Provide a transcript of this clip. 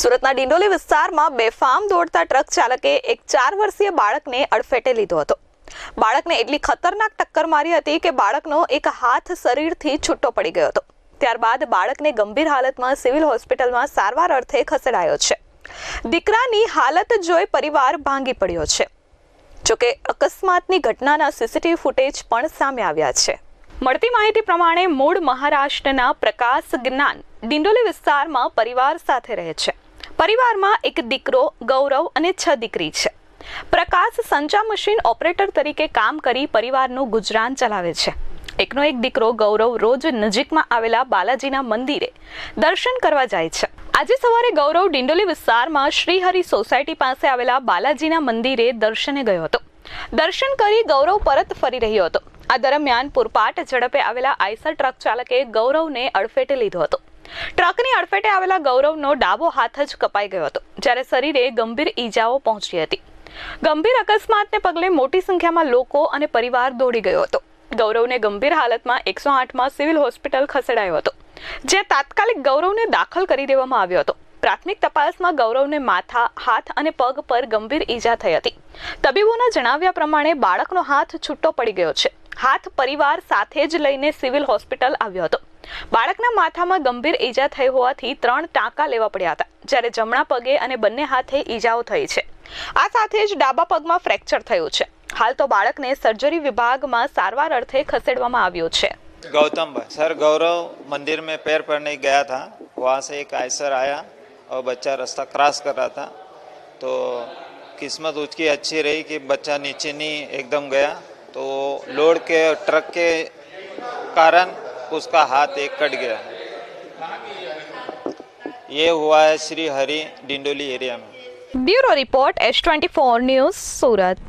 સુરતના ડિંડોલી વિસ્તારમાં બેફામ દોડતા ટ્રક ચાલકે એક ચાર વર્ષીય બાળકને અડફેટે લીધો હતો. બાળકને એટલી ખતરનાક ટક્કર મારી હતી કે બાળકનો એક હાથ શરીરથી છૂટો પડી ગયો હતો. ત્યારબાદ બાળકને ગંભીર હાલતમાં સિવિલ હોસ્પિટલમાં સારવાર અર્થે ખસેડાયો છે. દીકરાની હાલત જોઈ પરિવાર ભાંગી પડ્યો છે. જોકે અકસ્માતની ઘટનાના સીસીટીવી ફૂટેજ પણ સામે આવ્યા છે. મળતી માહિતી પ્રમાણે મૂળ મહારાષ્ટ્રના પ્રકાશ જ્ઞાન ડિંડોલી વિસ્તારમાં પરિવાર સાથે રહે છે. પરિવારમાં એક દીકરો, ગૌરવ અને છ દીકરી છે. પ્રકાશ સંચા મશીન ઓપરેટર તરીકે કામ કરી પરિવારનું ગુજરાન ચલાવે છે. એકનો એક દીકરો, ગૌરવ, રોજ નજીકમાં આવેલા બાલાજીના મંદિરે દર્શન કરવા જાય છે. આજે સવારે ગૌરવ ડિંડોલી વિસ્તારમાં શ્રીહરિ સોસાયટી પાસે આવેલા બાલાજીના મંદિરે દર્શને ગયો હતો. દર્શન કરી ગૌરવ પરત ફરી રહ્યો હતો. આ દરમિયાન પૂરપાટ ઝડપે આવેલા આઈસર ટ્રક ચાલકે ગૌરવને અડફેટે લીધો હતો. ટ્રકની અડફેટે આવેલા ગૌરવનો ડાબો હાથ જ કપાઈ ગયો હતો, જ્યારે શરીરે ગંભીર ઈજાઓ પહોંચી હતી. ગંભીર અકસ્માતને પગલે મોટી સંખ્યામાં લોકો અને પરિવાર દોડી ગયો હતો. ગૌરવને ગંભીર હાલતમાં એકસો આઠમાં સિવિલ હોસ્પિટલ ખસેડાયો હતો જ્યાં તાત્કાલિક ગૌરવને દાખલ કરી દેવામાં આવ્યો હતો. પ્રાથમિક તપાસમાં ગૌરવને માથા, હાથ અને પગ પર ગંભીર ઈજા થઈ હતી. તબીબોના જણાવ્યા પ્રમાણે બાળકનો હાથ છૂટો પડી ગયો છે. હાથ પરિવાર સાથે જ લઈને સિવિલ હોસ્પિટલ આવ્યો હતો. બાળકના માથામાં ગંભીર ઈજા થઈ હોવાથી ત્રણ ટાંકા લેવા પડ્યા હતા જ્યારે જમણા પગે અને બંને હાથે ઈજાઓ થઈ છે આ સાથે જ ડાબા પગમાં ફ્રેક્ચર થયું છે હાલ તો બાળકને સર્જરી વિભાગમાં સારવાર અર્થે ખસેડવામાં આવ્યો છે गौतम भाई सर गौरव मंदिर में पैर पड़ने गया था वहाँ से एक आयसर आया और बच्चा रास्ता क्रॉस कर रहा था तो किस्मत उसकी अच्छी रही कि बच्चा नीचे नहीं एकदम गया तो लोड के ट्रक के कारण उसका हाथ एक कट गया है ये हुआ है श्री हरि डिंडोली एरिया में bureau report S twenty four news Surat